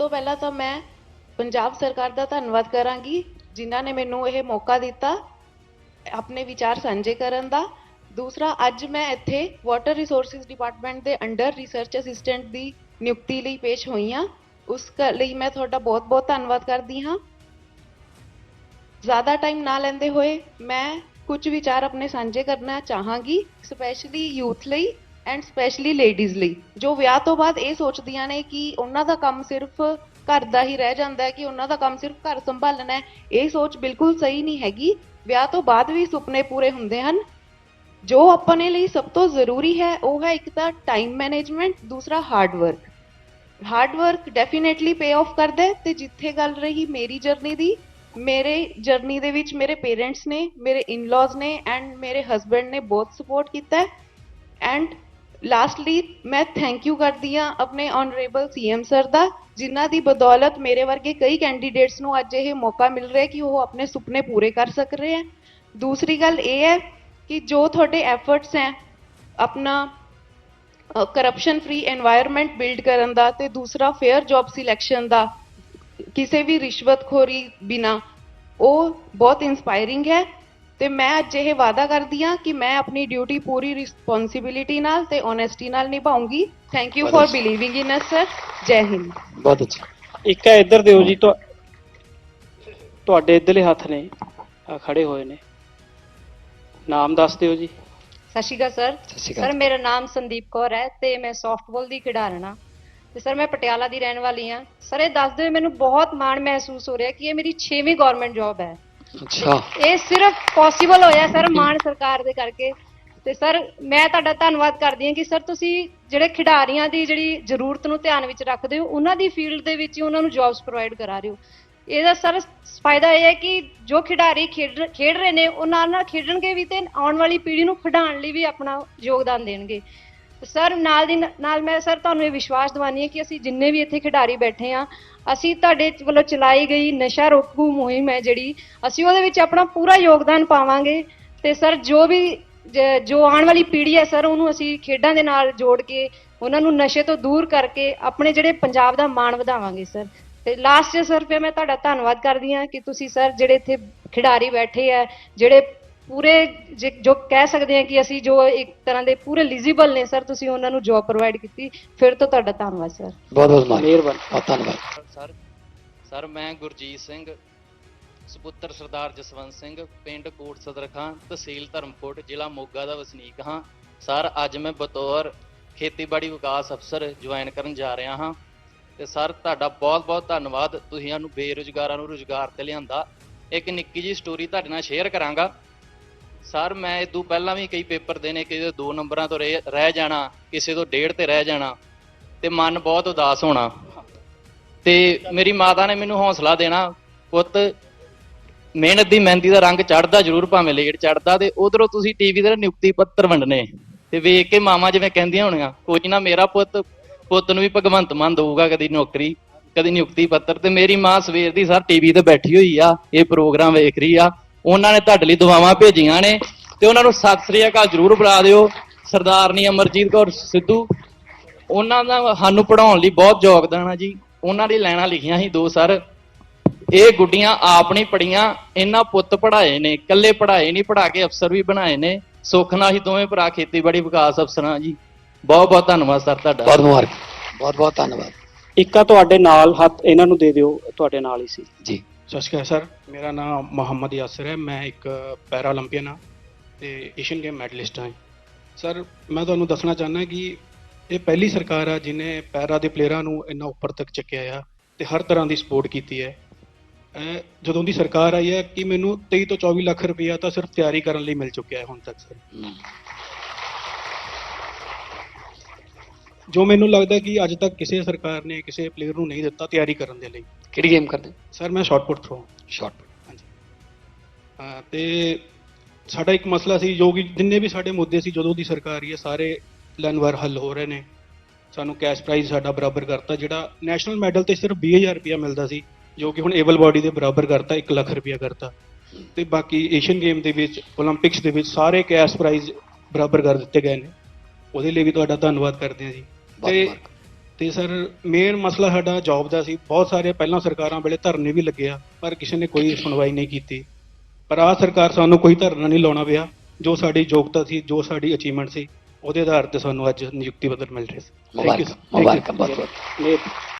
ਤੋਂ ਪਹਿਲਾਂ ਤਾਂ ਮੈਂ ਪੰਜਾਬ ਸਰਕਾਰ ਦਾ ਧੰਨਵਾਦ ਕਰਾਂਗੀ, ਜਿਨ੍ਹਾਂ ਨੇ ਮੈਨੂੰ ਇਹ ਮੌਕਾ ਦਿੱਤਾ ਆਪਣੇ ਵਿਚਾਰ ਸਾਂਝੇ ਕਰਨ ਦਾ। ਦੂਸਰਾ, ਅੱਜ ਮੈਂ ਇੱਥੇ ਵਾਟਰ ਰਿਸੋਰਸਿਸ ਡਿਪਾਰਟਮੈਂਟ ਦੇ ਅੰਡਰ ਰਿਸਰਚ ਅਸਿਸਟੈਂਟ ਦੀ ਨਿਯੁਕਤੀ ਲਈ ਪੇਸ਼ ਹੋਈ ਹਾਂ। ਉਸ ਕ- ਲਈ ਮੈਂ ਤੁਹਾਡਾ ਬਹੁਤ-ਬਹੁਤ ਧੰਨਵਾਦ ਕਰਦੀ ਹਾਂ। ਜ਼ਿਆਦਾ ਟਾਈਮ ਨਾ ਲੈਂਦੇ ਹੋਏ ਮੈਂ ਕੁਝ ਵਿਚਾਰ ਆਪਣੇ ਸਾਂਝੇ ਕਰਨਾ ਚਾਹਾਂਗੀ ਸਪੈਸ਼ਲੀ ਯੂਥ ਲਈ। ਐਂਡ ਸਪੈਸ਼ਲੀ ਲੇਡੀਜ਼ ਲਈ। ਜੋ ਵਿਆਹ ਤੋਂ ਬਾਅਦ ਇਹ ਸੋਚਦੀਆਂ ਨੇ ਕਿ ਉਹਨਾਂ ਦਾ ਕੰਮ ਸਿਰਫ ਘਰ ਦਾ ਹੀ ਰਹਿ ਜਾਂਦਾ ਹੈ, ਕਿ ਉਹਨਾਂ ਦਾ ਕੰਮ ਸਿਰਫ ਘਰ ਸੰਭਾਲਣਾ ਹੈ, ਇਹ ਸੋਚ ਬਿਲਕੁਲ ਸਹੀ ਨਹੀਂ ਹੈਗੀ। ਵਿਆਹ ਤੋਂ ਬਾਅਦ ਵੀ ਸੁਪਨੇ ਪੂਰੇ ਹੁੰਦੇ ਹਨ। ਜੋ ਆਪਣੇ ਲਈ ਸਭ ਤੋਂ ਜ਼ਰੂਰੀ ਹੈ, ਉਹ ਹੈ ਇੱਕ ਤਾਂ ਟਾਈਮ ਮੈਨੇਜਮੈਂਟ ਦੂਸਰਾ hard work hard work definitely pay off ਕਰਦਾ ਹੈ ਤੇ ਜਿੱਥੇ ਗੱਲ ਰਹੀ ਮੇਰੀ ਜਰਨੀ ਦੀ, ਮੇਰੇ ਜਰਨੀ ਦੇ ਵਿੱਚ ਮੇਰੇ ਪੇਰੈਂਟਸ ਨੇ, ਮੇਰੇ ਇਨ-ਲॉज ਨੇ ਐਂਡ ਮੇਰੇ ਹਸਬੰਡ ਨੇ ਬਹੁਤ ਸਪੋਰਟ ਕੀਤਾ ਐਂਡ ਲਾਸਟਲੀ ਮੈਂ ਥੈਂਕ ਯੂ ਕਰਦੀ ਆ ਆਪਣੇ ਆਨਰੇਬਲ ਸੀਐਮ ਸਰ ਦਾ, ਜਿਨ੍ਹਾਂ ਦੀ ਬਦੌਲਤ ਮੇਰੇ ਵਰਗੇ ਕਈ ਕੈਂਡੀਡੇਟਸ ਨੂੰ ਅੱਜ ਇਹ ਮੌਕਾ ਮਿਲ ਰਿਹਾ ਕਿ ਉਹ ਆਪਣੇ ਸੁਪਨੇ ਪੂਰੇ ਕਰ ਸਕ ਰਹੇ ਹੈ। ਦੂਸਰੀ ਗੱਲ ਇਹ ਹੈ ਕਿ ਜੋ ਤੁਹਾਡੇ ਐਫਰਟਸ ਹੈ ਆਪਣਾ ਕਰਪਸ਼ਨ ਫਰੀ এনवायरमेंट ਬਿਲਡ ਕਰਨ ਦਾ ਤੇ ਦੂਸਰਾ ਫੇਅਰ ਜੌਬ ਸਿਲੈਕਸ਼ਨ ਦਾ, ਕਿਸੇ ਵੀ ਰਿਸ਼ਵਤਖੋਰੀ ਬਿਨਾ, ਉਹ ਬਹੁਤ ਇਨਸਪਾਇਰਿੰਗ ਹੈ। ਤੇ ਮੈਂ ਅੱਜ ਇਹ ਵਾਅਦਾ ਕਰਦੀ ਹਾਂ ਕਿ ਮੈਂ ਆਪਣੀ ਡਿਊਟੀ ਪੂਰੀ ਰਿਸਪੌਂਸਿਬਿਲਿਟੀ ਨਾਲ ਤੇ ਓਨੈਸਟੀ ਨਾਲ ਨਿਭਾਉਂਗੀ। Thank you for believing in us sir Jai Hind ਬਹੁਤ ਅੱਛਾ। ਇੱਕ ਹੈ ਇੱਧਰ ਦਿਓ ਜੀ ਤੁਹਾ- ਤੁਹਾਡੇ ਇੱਧਰਲੇ ਹੱਥ ਨੇ ਆ ਖੜੇ ਹੋਏ ਨੇ। ਨਾਮ ਦੱਸ ਦਿਓ ਜੀ। ਸਤਿ ਸ਼੍ਰੀ ਅਕਾਲ ਸਰ ਸ਼੍ਰੀ ਮੇਰਾ ਨਾਮ ਸੰਦੀਪ ਕੌਰ ਹੈ ਤੇ ਮੈਂ ਸੌਫਟਬਾਲ ਦੀ ਖਿਡਾਰਨ। ਹਾਂ ਤੇ ਸਰ ਮੈਂ ਪਟਿਆਲਾ ਦੀ ਰਹਿਣ ਵਾਲੀ ਹਾਂ। ਸਰ ਇਹ ਦੱਸਦੇ ਹੋਏ ਮੈਨੂੰ ਬਹੁਤ ਮਾਣ ਮਹਿਸੂਸ ਹੋ ਰਿਹਾ ਕਿ ਇਹ ਮੇਰੀ 6ਵੀਂ ਗਵਰਨਮੈਂਟ ਜੌਬ ਹੈ। ਅੱਛਾ। ਇਹ ਸਿਰਫ ਪੋਸੀਬਲ ਹੋਇਆ ਸਰ ਮਾਣ ਸਰਕਾਰ ਦੇ ਕਰਕੇ। ਤੇ ਸਰ ਮੈਂ ਤੁਹਾਡਾ ਧੰਨਵਾਦ ਕਰਦੀ ਹਾਂ ਕਿ ਸਰ ਤੁਸੀਂ ਜਿਹੜੇ ਖਿਡਾਰੀਆਂ ਦੀ ਜਿਹੜੀ ਜ਼ਰੂਰਤ ਨੂੰ ਧਿਆਨ ਵਿੱਚ ਰੱਖਦੇ ਹੋ ਉਹਨਾਂ ਦੀ ਫੀਲਡ ਦੇ ਵਿੱਚ ਹੀ ਉਹਨਾਂ ਨੂੰ ਜੌਬਸ ਪ੍ਰੋਵਾਈਡ ਕਰਾ ਰਹੇ ਹੋ। ਇਹਦਾ ਸਰ ਫਾਇਦਾ ਇਹ ਹੈ ਕਿ ਜੋ ਖਿਡਾਰੀ ਖੇਡ ਖੇਡ ਰਹੇ ਨੇ ਉਹ ਨਾਲ ਨਾਲ ਖੇਡਣਗੇ ਵੀ ਤੇ ਆਉਣ ਵਾਲੀ ਪੀੜ੍ਹੀ ਨੂੰ ਖਿਡਾਉਣ ਲਈ ਵੀ ਆਪਣਾ ਯੋਗਦਾਨ ਦੇਣਗੇ। ਸਰ, ਨਾਲ ਦੀ ਨਾਲ ਮੈਂ ਸਰ ਤੁਹਾਨੂੰ ਇਹ ਵਿਸ਼ਵਾਸ ਦਿਵਾਨੀ ਹੈ ਕਿ ਅਸੀਂ ਜਿੰਨੇ ਵੀ ਇੱਥੇ ਖਿਡਾਰੀ ਬੈਠੇ ਆ ਅਸੀਂ ਤੁਹਾਡੇ ਵੱਲੋਂ ਚਲਾਈ ਗਈ ਨਸ਼ਾ ਰੋਕੂ ਮੁਹਿੰਮ ਹੈ ਜਿਹੜੀ, ਅਸੀਂ ਉਹਦੇ ਵਿੱਚ ਆਪਣਾ ਪੂਰਾ ਯੋਗਦਾਨ ਪਾਵਾਂਗੇ ਤੇ ਸਰ ਜੋ ਵੀ ਜੋ ਆਉਣ ਵਾਲੀ ਪੀੜ੍ਹੀ ਹੈ ਸਰ, ਉਹਨੂੰ ਅਸੀਂ ਖੇਡਾਂ ਦੇ ਨਾਲ ਜੋੜ ਕੇ, ਉਹਨਾਂ ਨੂੰ ਨਸ਼ੇ ਤੋਂ ਦੂਰ ਕਰਕੇ ਆਪਣੇ ਜਿਹੜੇ ਪੰਜਾਬ ਦਾ ਮਾਣ ਵਧਾਵਾਂਗੇ ਸਰ। ਤੇ ਲਾਸਟ 'ਚ ਸਰ, ਫਿਰ ਮੈਂ ਤੁਹਾਡਾ ਧੰਨਵਾਦ ਕਰਦੀ ਹਾਂ ਕਿ ਤੁਸੀਂ ਸਰ, ਜਿਹੜੇ ਇੱਥੇ ਖਿਡਾਰੀ ਬੈਠੇ ਆ ਜਿਹੜੇ ਪੂਰੇ ਜੇ- ਜੋ ਕਹਿ ਸਕਦੇ ਹਾਂ ਕਿ ਅਸੀਂ ਜੋ ਇੱਕ ਤਰ੍ਹਾਂ ਦੇ ਪੂਰੇ ਐਲੀਜੀਬਲ ਨੇ ਸਰ ਤੁਸੀਂ ਉਹਨਾਂ ਨੂੰ ਜੌਬ ਪ੍ਰੋਵਾਈਡ ਕੀਤੀ ਫਿਰ ਤੋਂ ਤੁਹਾਡਾ ਧੰਨਵਾਦ ਸਰ ਬਹੁਤ ਬਹੁਤ ਮਿਹਰਬਾਨੀ। ਬਹੁਤ ਧੰਨਵਾਦ। ਸਰ ਸਰ ਮੈਂ ਗੁਰਜੀਤ ਸਿੰਘ ਸੁਪੁੱਤਰ ਸਰਦਾਰ ਜਸਵੰਤ ਸਿੰਘ ਪਿੰਡ ਕੋਟ ਸਦਰ ਖਾਂ ਤਹਿਸੀਲ ਧਰਮਕੋਟ ਜ਼ਿਲ੍ਹਾ ਮੋਗਾ ਦਾ ਵਸਨੀਕ ਹਾਂ। ਸਰ ਅੱਜ ਮੈਂ ਬਤੌਰ ਖੇਤੀਬਾੜੀ ਵਿਕਾਸ ਅਫਸਰ ਜੁਆਇਨ ਕਰਨ ਜਾ ਰਿਹਾ ਹਾਂ। ਤੇ ਸਰ ਤੁਹਾਡਾ ਬਹੁਤ-ਬਹੁਤ ਧੰਨਵਾਦ। ਤੁਸੀਂ ਸਾਨੂੰ ਬੇਰੁਜ਼ਗਾਰਾਂ ਨੂੰ ਰੁਜ਼ਗਾਰ ਤੇ ਲਿਆਂਦਾ। ਇੱਕ ਨਿੱਕੀ ਜੀ ਸਟੋਰੀ ਤੁਹਾਡੇ ਨਾਲ ਸ਼ੇਅਰ ਕਰਾਂਗਾ। ਸਰ, ਮੈਂ ਇਹ ਤੋਂ ਪਹਿਲਾਂ ਵੀ ਕਈ ਪੇਪਰ ਦੇਣੇ, ਕਿਸੇ ਦੋ ਨੰਬਰਾਂ ਤੋਂ ਰਹਿ ਰਹਿ ਜਾਣਾ, ਕਿਸੇ ਤੋਂ ਡੇਢ ਤੇ ਰਹਿ ਜਾਣਾ, ਤੇ ਮਨ ਬਹੁਤ ਉਦਾਸ ਹੋਣਾ। ਤੇ ਮੇਰੀ ਮਾਤਾ ਨੇ ਮੈਨੂੰ ਹੌਸਲਾ ਦੇਣਾ, ਪੁੱਤ, ਮਿਹਨਤ ਦੀ ਮਹਿੰਦੀ ਦਾ ਰੰਗ ਚੜਦਾ ਜ਼ਰੂਰ ਭਾਵੇਂ ਲੇਟ ਚੜਦਾ ਤੇ ਉਧਰੋਂ ਤੁਸੀਂ ਟੀਵੀ ਤੇ ਨਿਯੁਕਤੀ ਪੱਤਰ ਵੰਡਨੇ ਤੇ ਵੇਖ ਕੇ ਮਾਮਾ ਜਿਵੇਂ ਕਹਿੰਦੀਆਂ ਹੋਣੀਆਂ, ਕੋਈ ਨਾ ਮੇਰਾ ਪੁੱਤ ਪੁੱਤ ਨੂੰ ਵੀ ਭਗਵੰਤ ਮਾਨ ਦਊਗਾ ਕਦੀ ਨੌਕਰੀ, ਕਦੀ ਨਿਯੁਕਤੀ ਪੱਤਰ। ਤੇ ਮੇਰੀ ਮਾਂ ਸਵੇਰ ਦੀ ਸਰ, ਟੀਵੀ ਤੇ ਬੈਠੀ ਹੋਈ ਆ, ਇਹ ਪ੍ਰੋਗਰਾਮ ਵੇਖ ਰਹੀ ਆ ਉਹਨਾਂ ਨੇ ਤੁਹਾਡੇ ਲਈ ਦੁਆਵਾਂ ਭੇਜੀਆਂ ਨੇ ਤੇ ਉਹਨਾਂ ਨੂੰ ਸਤਿ ਸ੍ਰੀ ਅਕਾਲ ਜ਼ਰੂਰ ਬੁਲਾ ਦਿਓ ਸਰਦਾਰਨੀ ਅਮਰਜੀਤ ਕੌਰ ਸਿੱਧੂ। ਉਹਨਾਂ ਦਾ ਸਾਨੂੰ ਪੜਾਉਣ ਲਈ ਬਹੁਤ ਯੋਗਦਾਨ ਆ ਜੀ। ਉਹਨਾਂ ਦੀ ਲੈਣਾ ਲਿਖੀਆਂ ਸੀ ਦੋ ਸਰ। ਇਹ ਗੁੱਡੀਆਂ ਆਪ ਨਹੀਂ ਪੜੀਆਂ ਇਹਨਾਂ ਪੁੱਤ ਪੜਾਏ ਨੇ ਇਕੱਲੇ ਪੜਾਏ ਨਹੀਂ ਪੜਾ ਕੇ ਅਫਸਰ ਵੀ ਬਣਾਏ ਨੇ। ਸੁੱਖ ਨਾਲ ਹੀ ਦੋਵੇਂ ਭਰਾ ਖੇਤੀਬਾੜੀ ਵਿਕਾਸ ਅਫਸਰਾਂ ਜੀ। ਬਹੁਤ ਬਹੁਤ ਧੰਨਵਾਦ ਸਰ ਤੁਹਾਡਾ। ਬਹੁਤ ਮੁਬਾਰਕ ਬਹੁਤ ਬਹੁਤ ਧੰਨਵਾਦ। ਇੱਕ ਆ ਤੁਹਾਡੇ ਨਾਲ ਹੱਥ ਇਹਨਾਂ ਨੂੰ ਦੇ ਦਿਓ ਤੁਹਾਡੇ ਨਾਲ ਹੀ ਸੀ। ਜੀ। ਸਤਿ ਸ਼੍ਰੀ ਅਕਾਲ ਸਰ, ਮੇਰਾ ਨਾਮ ਮੁਹੰਮਦ ਯਾਸਰ ਹੈ, ਮੈਂ ਇੱਕ ਪੈਰਾ 올림픽ਨ ਹਾਂ ਤੇ ਏਸ਼ੀਅਨ ਗੇਮ ਮੈਡਲਿਸਟ ਹਾਂ ਸਰ, ਮੈਂ ਤੁਹਾਨੂੰ ਦੱਸਣਾ ਚਾਹੁੰਦਾ ਕਿ ਇਹ ਪਹਿਲੀ ਸਰਕਾਰ ਆ ਜਿਨੇ ਪੈਰਾ ਦੇ ਪਲੇਅਰਾਂ ਨੂੰ ਇੰਨਾ ਉੱਪਰ ਤੱਕ ਚੱਕਿਆ ਆ ਤੇ ਹਰ ਤਰ੍ਹਾਂ ਦੀ ਸਪੋਰਟ ਕੀਤੀ ਹੈ। ਜਦੋਂ ਦੀ ਸਰਕਾਰ ਆਈ ਹੈ ਕਿ ਮੈਨੂੰ 23 ਤੋਂ 24 ਲੱਖ ਰੁਪਇਆ ਤਾਂ ਸਿਰਫ ਤਿਆਰੀ ਕਰਨ ਲਈ ਮਿਲ ਚੁੱਕਿਆ ਹੈ ਹੁਣ ਤੱਕ ਸਰ। ਜੋ ਮੈਨੂੰ ਲੱਗਦਾ ਕਿ ਅੱਜ ਤੱਕ ਕਿਸੇ ਸਰਕਾਰ ਨੇ ਕਿਸੇ ਪਲੇਅਰ ਨੂੰ ਨਹੀਂ ਦਿੱਤਾ ਤਿਆਰੀ ਕਰਨ ਦੇ ਲਈ। ਕਿਹੜੀ ਗੇਮ ਕਰਦੇ ਸਰ ਮੈਂ ਸ਼ਾਟਪੁੱਟ ਥਰੋ ਸ਼ਾਟਪੁੱਟ ਹਾਂਜੀ। ਤੇ ਸਾਡਾ ਇੱਕ ਮਸਲਾ ਸੀ ਜੋ ਕਿ ਜਿੰਨੇ ਵੀ ਸਾਡੇ ਮੁੱਦੇ ਸੀ ਜਦੋਂ ਦੀ ਸਰਕਾਰ ਹੀ ਹੈ ਸਾਰੇ ਲਨਵਰ ਹੱਲ ਹੋ ਰਹੇ ਨੇ ਸਾਨੂੰ ਕੈਸ਼ ਪ੍ਰਾਈਜ਼ ਸਾਡਾ ਬਰਾਬਰ ਕਰਤਾ ਜਿਹੜਾ ਨੈਸ਼ਨਲ ਮੈਡਲ ਤੇ ਸਿਰਫ 20000 ਰੁਪਇਆ ਮਿਲਦਾ ਸੀ ਜੋ ਕਿ ਹੁਣ ਏਬਲ ਬਾਡੀ ਦੇ ਬਰਾਬਰ ਕਰਤਾ 1 ਲੱਖ ਰੁਪਇਆ ਕਰਤਾ। ਤੇ ਬਾਕੀ ਏਸ਼ੀਅਨ ਗੇਮ ਦੇ ਵਿੱਚ 올림픽ਸ ਦੇ ਵਿੱਚ ਸਾਰੇ ਕੈਸ਼ ਪ੍ਰਾਈਜ਼ ਬਰਾਬਰ ਕਰ ਦਿੱਤੇ ਗਏ ਨੇ। ਉਹਦੇ ਲਈ ਵੀ ਤੁਹਾਡਾ ਧੰਨਵਾਦ ਕਰਦੇ ਹਾਂ ਜੀ। ਤੇ ਤੇ ਸਰ ਮੇਨ ਮਸਲਾ ਸਾਡਾ ਜੌਬ ਦਾ ਸੀ। ਬਹੁਤ ਸਾਰੇ ਪਹਿਲਾਂ ਸਰਕਾਰਾਂ ਵੇਲੇ ਧਰਨੇ ਵੀ ਲੱਗੇ ਆ ਪਰ ਕਿਸੇ ਨੇ ਕੋਈ ਸੁਣਵਾਈ ਨਹੀਂ ਕੀਤੀ। ਪਰ ਆਹ ਸਰਕਾਰ ਸਾਨੂੰ ਕੋਈ ਧਰਨਾ ਨਹੀਂ ਲਾਉਣਾ ਪਿਆ। ਜੋ ਸਾਡੀ ਯੋਗਤਾ ਸੀ ਜੋ ਸਾਡੀ ਅਚੀਵਮੈਂਟ ਸੀ ਉਹਦੇ ਆਧਾਰ ਤੇ ਸਾਨੂੰ ਅੱਜ ਨਿਯੁਕਤੀ ਪੱਤਰ ਮਿਲ ਰਿਹਾ ਸੀ। ਮੁਬਾਰਕ. ਮੁਬਾਰਕ ਬਹੁਤ ਬਹੁਤ